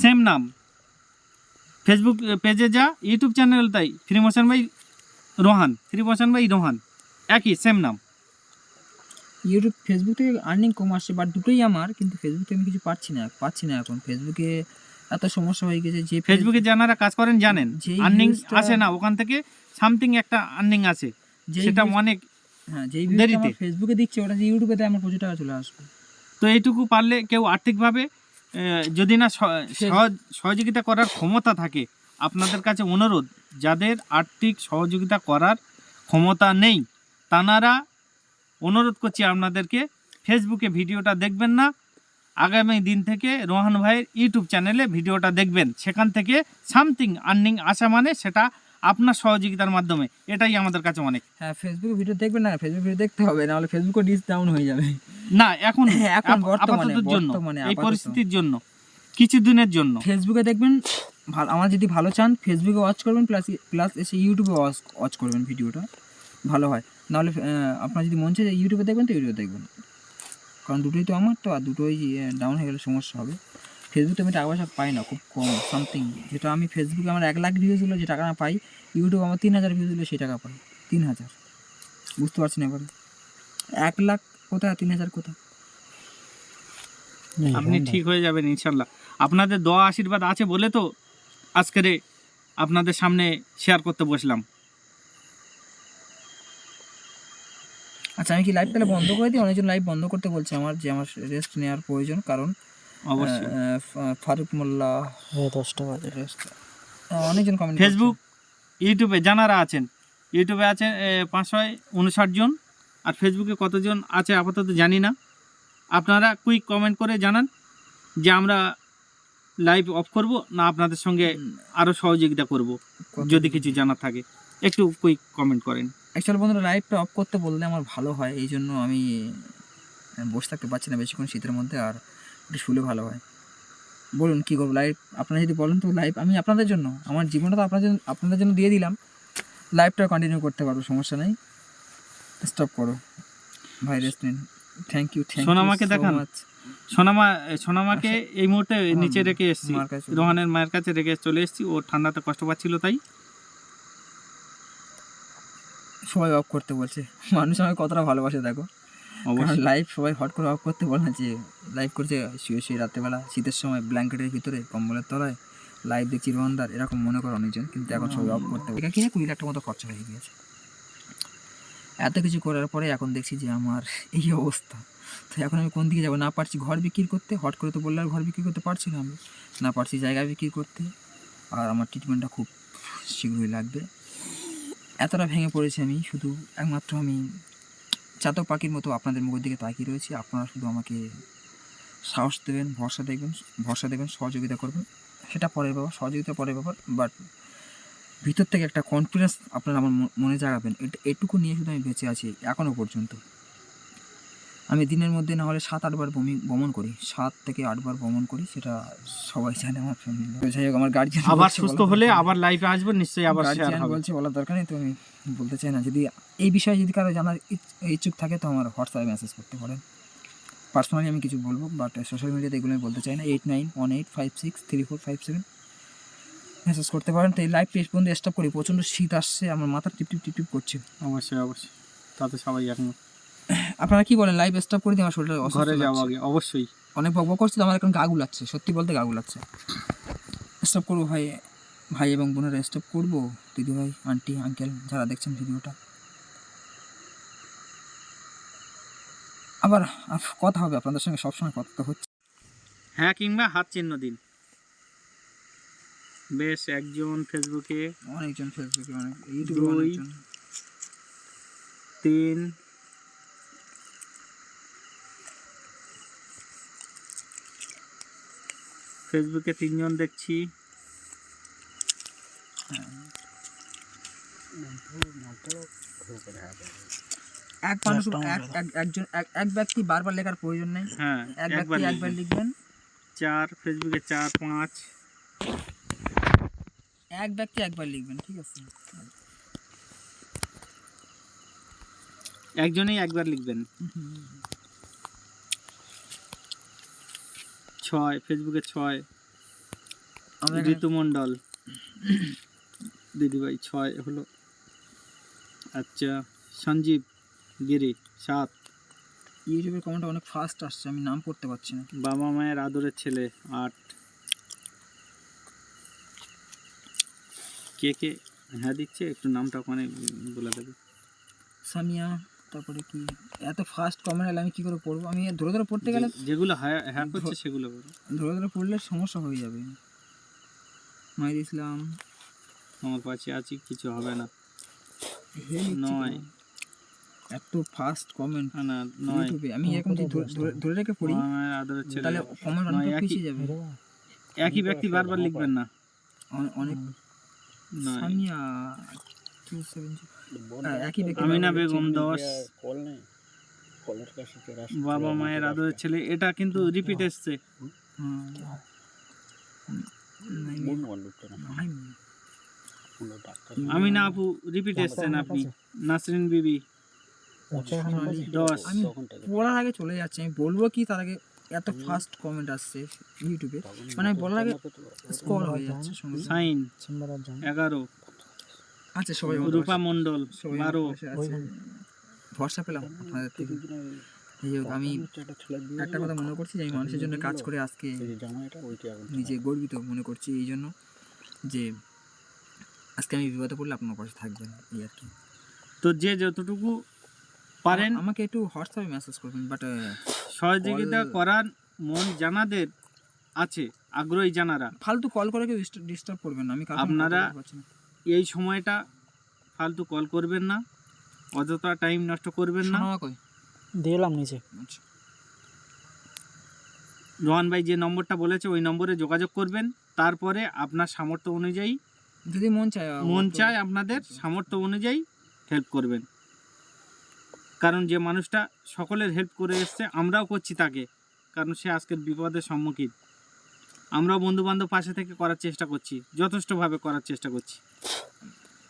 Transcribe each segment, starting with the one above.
Same নাম। Facebook পেজে যা ইউটিউব চ্যানেল তাই। Free motion by Rohan free motion by Rohan একই সেম নাম। ইউটিউব ফেসবুক থেকে আর্নিং কম আসছে বাট দুটোই আমার কিন্তু ফেসবুকে আমি কিছু পাচ্ছি না পাচ্ছি না এখন। ফেসবুকে এত সমস্যা হয়ে গেছে যে ফেসবুকে যারা কাজ করেন জানেন যেই আর্নিং আসে না ওখান থেকে সামথিং একটা আর্নিং আছে সেটা অনেক হ্যাঁ যেই ভিউটা ফেসবুকে দিচ্ছে ওটা যে ইউটিউবে আমার প্রচুর টাকা চলে আসবে। তো এইটুকু পারলে কেউ আর্থিকভাবে যদি না সহযোগিতা করার ক্ষমতা থাকে আপনাদের কাছে অনুরোধ যাদের আর্থিক সহযোগিতা করার ক্ষমতা নেই তানারা অনুরোধ করছি আপনাদেরকে ফেসবুকে ভিডিওটা দেখবেন না আগামী দিন থেকে রোহান ভাইয়ের ইউটিউব চ্যানেলে ভিডিওটা দেখবেন সেখান থেকে সামথিং আর্নিং আসা মানে সেটা আপনার সহযোগিতার মাধ্যমে এটাই আমাদের কাছে অনেক। হ্যাঁ ফেসবুকে ভিডিও দেখবেন না ফেসবুক ভিডিও দেখতে হবে নাহলে ফেসবুকে ডিস ডাউন হয়ে যাবে। না এখন হ্যাঁ, এখন বর্তমানে, বর্তমানে, এই পরিস্থিতির জন্য কিছু দিনের জন্য। ফেসবুকে দেখবেন ভালো আমার যদি ভালো চান ফেসবুকে ওয়াচ করবেন প্লাস প্লাস এসে ইউটিউবে ওয়াচ ওয়াচ করবেন ভিডিওটা ভালো হয়। নাহলে আপনার যদি মন চায় ইউটিউবে দেখবেন তো ইউটিউবে দেখবেন। কারণ দুটোই তো আমার তো আর দুটোই ডাউন হয়ে গেলে সমস্যা হবে। ফেসবুকে আমি টাকা পয়সা পাই না খুব কম সামথিং যেটা আমি ফেসবুকে আমার এক লাখ ভিউজ হলো যে টাকা না পাই ইউটিউবে আমার তিন হাজার ভিউজ হলো সেই টাকা পাই। তিন হাজার। বুঝতে পারছি না এবারে? এক লাখ কোথায়? তিন হাজার কোথায়? আপনি ঠিক হয়ে যাবেন ইনশাল্লাহ। আপনাদের দোয়া আশীর্বাদ আছে বলে তো আজকের আপনাদের সামনে শেয়ার করতে বসলাম। আচ্ছা আমি কি লাইভ তাহলে বন্ধ করে দিই? অনেকজন লাইভ বন্ধ করতে বলছে আমার যে আমার রেস্ট নেওয়ার প্রয়োজন কারণ অবশ্যই। ফারুক মোল্লা দশটা বাজে। রেস্ট অনেকজন কমেন্ট ফেসবুক ইউটিউবে জানারা আছেন। ইউটিউবে আছে পাঁচশো উনষাট জন। আর ফেসবুকে কতজন আছে আপাতত জানি না। আপনারা কুইক কমেন্ট করে জানান যে আমরা লাইভ অফ করব না আপনাদের সঙ্গে আরও সহযোগিতা করব যদি কিছু জানার থাকে। একটু কুইক কমেন্ট করেন। অ্যাকচুয়ালি বন্ধুরা লাইভটা অফ করতে বললে আমার ভালো হয় এই জন্য আমি বসে থাকতে পারছি না বেশিক্ষণ শীতের মধ্যে আর একটু শুলে ভালো হয়। বলুন কী করব? লাইভ আপনারা যদি বলেন তো লাইভ আমি আপনাদের জন্য আমার জীবনটা তো আপনাদের জন্য আপনাদের জন্য দিয়ে দিলাম। লাইভটা কন্টিনিউ করতে পারব সমস্যা নেই। স্টপ করো। ভাই রেস্ট নিন। থ্যাংক ইউ থ্যাংক সোনামাকে দেখান। সোনামা সোনামাকে এই মুহূর্তে নিচে রেখে এসেছি। রোহানের মায়ের কাছে রেখে চলে এসেছি। ও ঠান্ডাতে কষ্ট পাচ্ছিল তাই। সবাই অফ করতে বলছে। মানুষ আমাকে কতটা ভালোবাসে দেখো। অবশ্যই। লাইভ সবাই হট করে অফ করতে বলে না যে লাইভ করছে শুয়ে শুয়ে রাত্রেবেলা শীতের সময় ব্ল্যাঙ্কেটের ভিতরে কম্বলের তলায় লাইভ দেখছি রোহনদার এরকম মনে করে অনেকজন। কিন্তু এখন সবাই অফ করতে বলে। কিনে কুড়ি লাখ টাকা মতো খরচা হয়ে গিয়েছে। এত কিছু করার পরে এখন দেখছি যে আমার এই অবস্থা। তো এখন আমি কোন দিকে যাব? না পারছি ঘর বিক্রি করতে? হট করে তো বললে আর ঘর বিক্রি করতে পারছি না আমি। না পারছি জায়গা বিক্রি করতে। আর আমার ট্রিটমেন্টটা খুব শীঘ্রই লাগবে। এতটা ভেঙে পড়েছি আমি, শুধু একমাত্র আমি চাতক পাখির মতো আপনাদের মুখের দিকে তাকিয়ে রয়েছি। আপনারা শুধু আমাকে সাহস দেবেন, ভরসা দেখবেন, ভরসা দেবেন, সহযোগিতা করবেন। সেটা পরের ব্যাপার, সহযোগিতা পরের ব্যাপার বাট ভিতর থেকে একটা কনফিডেন্স আপনারা আমার মনে জাগাবেন। এটা এটুকু নিয়ে শুধু আমি বেঁচে আছি এখনও পর্যন্ত। আমি দিনের মধ্যে না হলে সাত আটবার বমি ভ্রমণ করি। সাত থেকে আটবার ভ্রমণ করি সেটা সবাই জানে আমার ফ্যামিলি যাই হোক আমার গার্জিয়ান আবার সুস্থ হলে আবার লাইফে আসবেন নিশ্চয়ই আবার গার্জিয়ান বলছে বলার দরকার নেই তো আমি বলতে চাই না। যদি এই বিষয়ে যদি কারও জানার ইচ- ইচ্ছুক থাকে তো আমার হোয়াটসঅ্যাপে মেসেজ করতে পারেন। পার্সোনালি আমি কিছু বলব বাট সোশ্যাল মিডিয়াতে এগুলো আমি বলতে চাই না। Eight nine one eight five six three four five seven message করতে পারেন। তো এই লাইভ পেজ পর্যন্ত স্টপ করি। প্রচণ্ড শীত আসছে আমার মাথা টিপ টিপ টিপ টিপ করছে। অবশ্যই অবশ্যই। তাতে সবাই এখন আপনারা কি বলেন লাইভ স্টপ করে দিই আমার শরীরটা ঘরে যাওয়া আগে অবশ্যই। অনেক বক বক করছে তো আমার এখন গা গুলাচ্ছে। সত্যি বলতে গা গুলাচ্ছে। স্টপ করব ভাই ভাই এবং বোনেরা স্টপ করব। দিদি ভাই আন্টি আঙ্কেল যারা দেখছেন ভিডিওটা। আবার কথা হবে আপনাদের সঙ্গে সবসময় কথা তো হচ্ছে। হ্যাঁ কিংবা হাত চিহ্ন দিন। বেশ একজন ফেসবুকে অনেকজন ফেসবুকে অনেক ইউটিউবে দুই। অনেকজন। তিন ফেসবুকে তিনজন দেখছি। এক মানুষ এক এক- একজন এক- এক ব্যক্তি বারবার লেখার প্রয়োজন নেই। হ্যাঁ এক একবার ব্যক্তি একবার লিখবেন। লিখবেন চার ফেসবুকে চার পাঁচ। এক ব্যক্তি একবার লিখবেন ঠিক আছে? একজনেই একবার লিখবেন। ছয় ফেসবুকে ছয়। ঋতু মণ্ডল। দিদিভাই ছয় হলো। আচ্ছা সঞ্জীব গিরি সাত। ইউটিউবের কমেন্ট অনেক ফাস্ট আসছে আমি নাম পড়তে পারছি না। বাবা মায়ের আদরের ছেলে আট। কে কে? হ্যাঁ দিচ্ছে একটু নামটা ওখানে বলে দেবে। সামিয়া তারপরে কি? এত ফাস্ট কমেন্ট এলে আমি কি করে পড়ব? আমি ধরে ধরে পড়তে গেলে যেগুলো হ্যাঁ হ্যাঁ করছে সেগুলো করো। ধরে ধরে পড়লে সমস্যা হয়ে যাবে। মাহির ইসলাম। আমার পাশে আছি কিছু হবে না। নয়। এত ফাস্ট কমেন্ট না, না নয়। আমি এরকম যদি ধরে- ধরে- ধরে রেখে পড়ি তাহলে কমেন্ট অনেক নয়, একই- পিছিয়ে যাবে। একই ব্যক্তি বারবার লিখবেন না। অনেক সামিয়া। হ্যাঁ, আমিনা বেগম দশ। বাবা মায়ের আদরের ছেলে এটা কিন্তু রিপিট এসছে। আমিনা আপু রিপিট এসছেন আপনি। নাসরিন বিবি। দশ। আমি পড়ার আগে চলে যাচ্ছে আমি বলব কি তার আগে এত ফাস্ট কমেন্ট আসছে ইউটিউবে মানে বলার আগে স্কোর হয়ে যাচ্ছে। সাইন। এগারো। আচ্ছা সবাই রূপা মণ্ডল সবাই বারো। ভরসা পেলাম আপনাদের থেকে। আমি একটা কথা মনে করছি যে আমি মানুষের জন্য কাজ করে আজকে নিজে গর্বিত মনে করছি এই জন্য যে আজকে আমি বিপদে পড়লে আপনার পাশে থাকবেন এই আর কি। তো যে যতটুকু পারেন আমাকে একটু হোয়াটসঅ্যাপে মেসেজ করবেন বাট সহযোগিতা করার মন জানাদের আছে আগ্রহী জানারা। ফালতু কল করে কেউ ডিস্টার্ব করবেন না আমি আপনারা-। এই সময়টা ফালতু কল করবেন না অযথা টাইম নষ্ট করবেন না। দিলাম নিচে। আচ্ছা। রোহান ভাই যে নম্বরটা বলেছে ওই নম্বরে যোগাযোগ করবেন তারপরে আপনার সামর্থ্য অনুযায়ী যদি মন চায় মন চায় আপনাদের সামর্থ্য অনুযায়ী হেল্প করবেন। কারণ যে মানুষটা সকলের হেল্প করে এসছে আমরাও করছি তাকে। কারণ সে আজকের বিপদের সম্মুখীন। আমরাও বন্ধু বান্ধব পাশে থেকে করার চেষ্টা করছি যথেষ্টভাবে করার চেষ্টা করছি।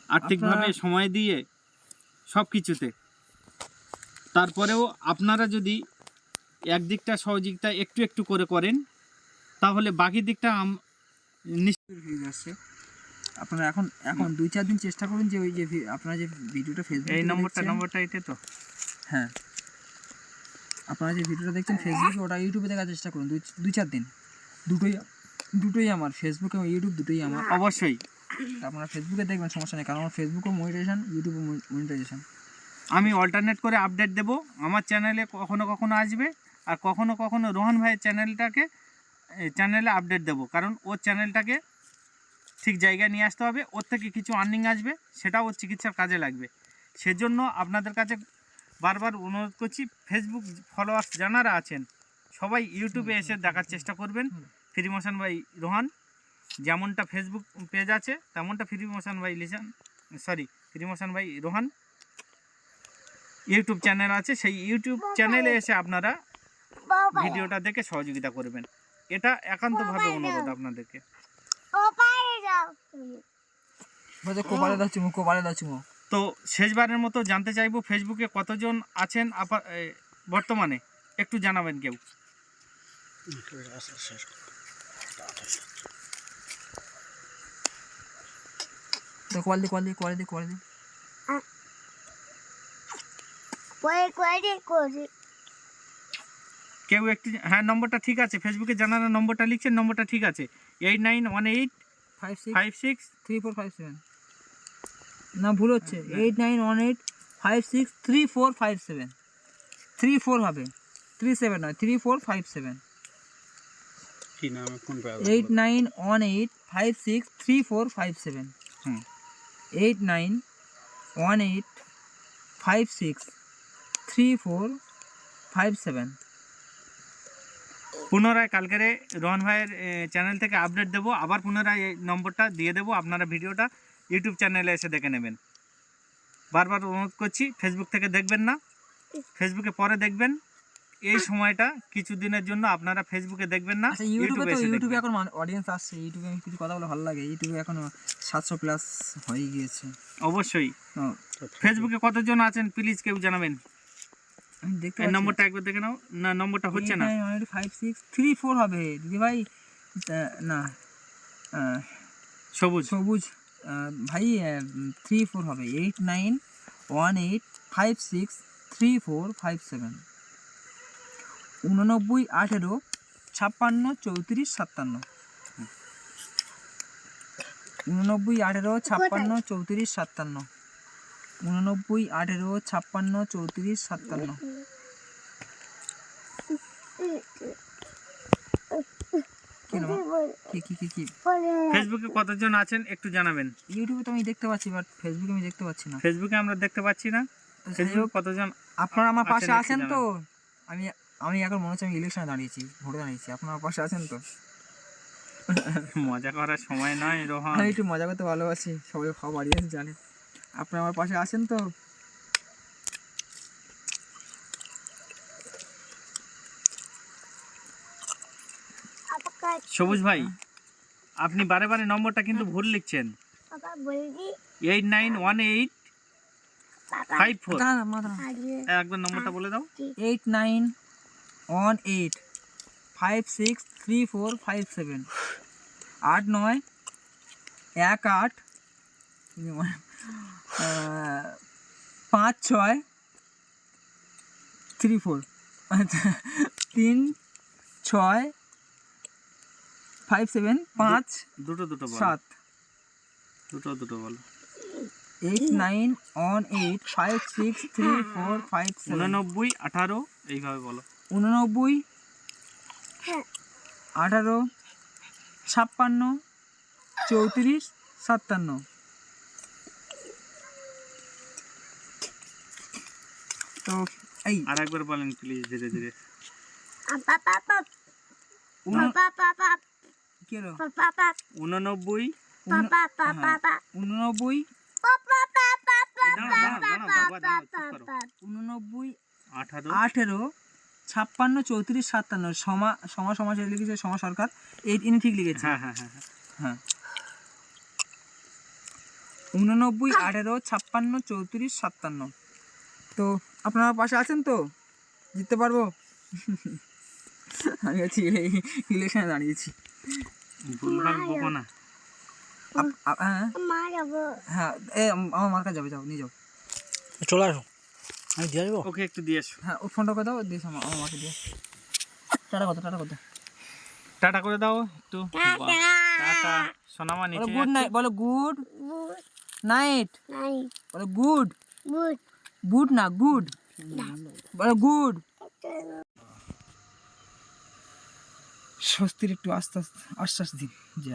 আর্থিকভাবে সময় দিয়ে সব কিছুতে তারপরেও আপনারা যদি একদিকটা সহযোগিতা একটু একটু করে করেন তাহলে বাকি দিকটা নিশ্চয়ই ভিউজ আসছে আপনারা এখন এখন দুই চার দিন চেষ্টা করুন যে ওই যে আপনারা যে ভিডিওটা ফেসবুক এই নম্বরটা নম্বরটা এটা তো। হ্যাঁ। আপনারা যে ভিডিওটা দেখছেন ফেসবুকে ওটা ইউটিউবে দেখার চেষ্টা করুন। দুই দুই চার দিন। দুটোই দুটোই আমার। ফেসবুক এবং ইউটিউব দুটোই আমার। অবশ্যই। আপনারা ফেসবুকে দেখবেন সমস্যা নেই। কারণ আমার ফেসবুকও মনিটাইজেশন ইউটিউবও মনিটাইজেশন আমি অল্টারনেট করে আপডেট দেব। আমার চ্যানেলে কখনো কখনো আসবে। আর কখনো কখনো রোহন ভাইয়ের চ্যানেলটাকে চ্যানেলে আপডেট দেব। কারণ ওর চ্যানেলটাকে ঠিক জায়গায় নিয়ে আসতে হবে ওর থেকে কিছু আর্নিং আসবে সেটাও ওর চিকিৎসার কাজে লাগবে। সেজন্য আপনাদের কাছে বারবার অনুরোধ করছি ফেসবুক ফলোয়ার্স যারা আছেন সবাই ইউটিউবে এসে দেখার চেষ্টা করবেন। ফ্রি মোশন ভাই রোহান যেমনটা ফেসবুক পেজ আছে তেমনটা ফ্রি মোশন ভাই লিসান সরি ফ্রি মোশন ভাই রোহান ইউটিউব চ্যানেল আছে সেই ইউটিউব চ্যানেলে এসে আপনারা ভিডিওটা দেখে সহযোগিতা করবেন। এটা একান্তভাবে অনুরোধ আপনাদেরকে। বলছে কোপালে দাও চুমু কোপালে দাও চুমু। তো শেষবারের মতো জানতে চাইব ফেসবুকে কতজন আছেন আপা বর্তমানে? একটু জানাবেন কেউ। তো কোয়াল দি কোয়াল দি কোয়াল দি কোয়াল দি। কেউ একটু হ্যাঁ নম্বরটা ঠিক আছে। ফেসবুকে জানানোর নম্বরটা লিখছেন নম্বরটা ঠিক আছে। Eight nine one eight five six five six three four five seven না ভুল হচ্ছে। Eight nine one eight five six three four five seven three four হবে। থ্রি সেভেন নয় three four five seven eight nine one eight five six three four five seven হুম। Eight nine one eight five six three four five seven পুনরায় কালকের রোহন ভাইয়ের channel থেকে update দেবো। আবার পুনরায় এই নম্বরটা দিয়ে দেবো। আপনারা ভিডিওটা ইউটিউব চ্যানেলে এসে দেখে নেবেন। বারবার অনুরোধ করছি ফেসবুক থেকে দেখবেন না। ফেসবুকে পরে দেখবেন। এই সময়টা কিছু দিনের জন্য আপনারা ফেসবুকে দেখবেন না আচ্ছা ইউটিউবে তো এসে ইউটিউবে। এখন অডিয়েন্স আসছে। ইউটিউবে আমি কিছু কথা বলে ভালো লাগে। ইউটিউবে এখন সাতশো প্লাস হয়ে গিয়েছে। অবশ্যই। ফেসবুকে কতজন আছেন প্লিজ কেউ জানাবেন। এই নম্বরটা একবার দেখে নাও। না নম্বরটা হচ্ছে না। ফাইভ সিক্স থ্রি ফোর হবে। দিদি ভাই না সবুজ। সবুজ। ভাই থ্রি ফোর হবে। Eight nine one eight five six three four five seven উননব্বই আঠেরো ছাপ্পান্ন চৌত্রিশ সাতান্ন। উননব্বই আঠেরো ছাপ্পান্ন চৌত্রিশ সাতান্ন। উননব্বই আঠেরো ছাপ্পান্ন চৌত্রিশ সাতান্ন। কি কি কি কি কি? ফেসবুকে কতজন আছেন একটু জানাবেন। ইউটিউবে তো আমি দেখতে পাচ্ছি বাট ফেসবুকে আমি দেখতে পাচ্ছি না। ফেসবুকে আমরা দেখতে পাচ্ছি না। ফেসবুকে কতজন আপনারা আমার পাশে আছেন তো? আমি আমি এখন মনে হচ্ছে আমি ইলেকশনে দাঁড়িয়েছি ভোটে দাঁড়িয়েছি। আপনারা পাশে আছেন তো? মজা করার সময় নয় রোহন। আমি একটু মজা করতে ভালোবাসি সবাই খাওয়া বাড়িয়ে জানে। আপনারা আমার পাশে আছেন তো? সবুজ ভাই আপনি বারে বারে নম্বরটা কিন্তু ভুল লিখছেন। Eight nine one eight five four. একবার নম্বরটা বলে দাও। Eight nine one eight five six three four five seven. আট নয় এক আট পাঁচ ছয় থ্রি ফোর। তিন ছয় ফাইভ সেভেন পাঁচ দুটো দুটো সাত। দুটো দুটো বলো। Eight nine one eight five six three four five উননব্বই আঠারো এইভাবে বলো। উননব্বই আঠারো ছাপ্পান্ন চৌত্রিশ সাতান্ন। তো এই। আর একবার বলেন প্লিজ ধীরে ধীরে? উননব্বই হ্যাঁ, উননব্বই। উননব্বই আঠেরো। ছাপ্পান্ন চৌত্রিশ সাতান্ন। সমা সমা সমাজ লিখেছে সমা সরকার। এই ইনি ঠিক লিখেছে। হ্যাঁ হ্যাঁ হ্যাঁ হ্যাঁ। হ্যাঁ। উননব্বই আঠেরো ছাপ্পান্ন চৌত্রিশ সাতান্ন। তো আপনারা পাশে আছেন তো? জিততে পারব? আমি হচ্ছে ইলেকশনে দাঁড়িয়েছি। ভুলভাল বকো না। আপ- হ্যাঁ হ্যাঁ। এ আমার মার কাছে যাবে যাও নিয়ে যাও। চলে আসো। আমি দিয়ে আসব? ওকে একটু দিয়ে হ্যাঁ ও ফোনটা করে দাও দিস আমার আমার মাকে দিয়ে। টাটা কত টাটা কত টাটা করে দাও একটু। Ta ta. সোনামা নিচে গুড নাইট বলো গুড নাইট। বলো গুড গুড। না গুড বলো গুড স্বস্তির একটু আস্তে আস্তে আশ্বাস দিন যে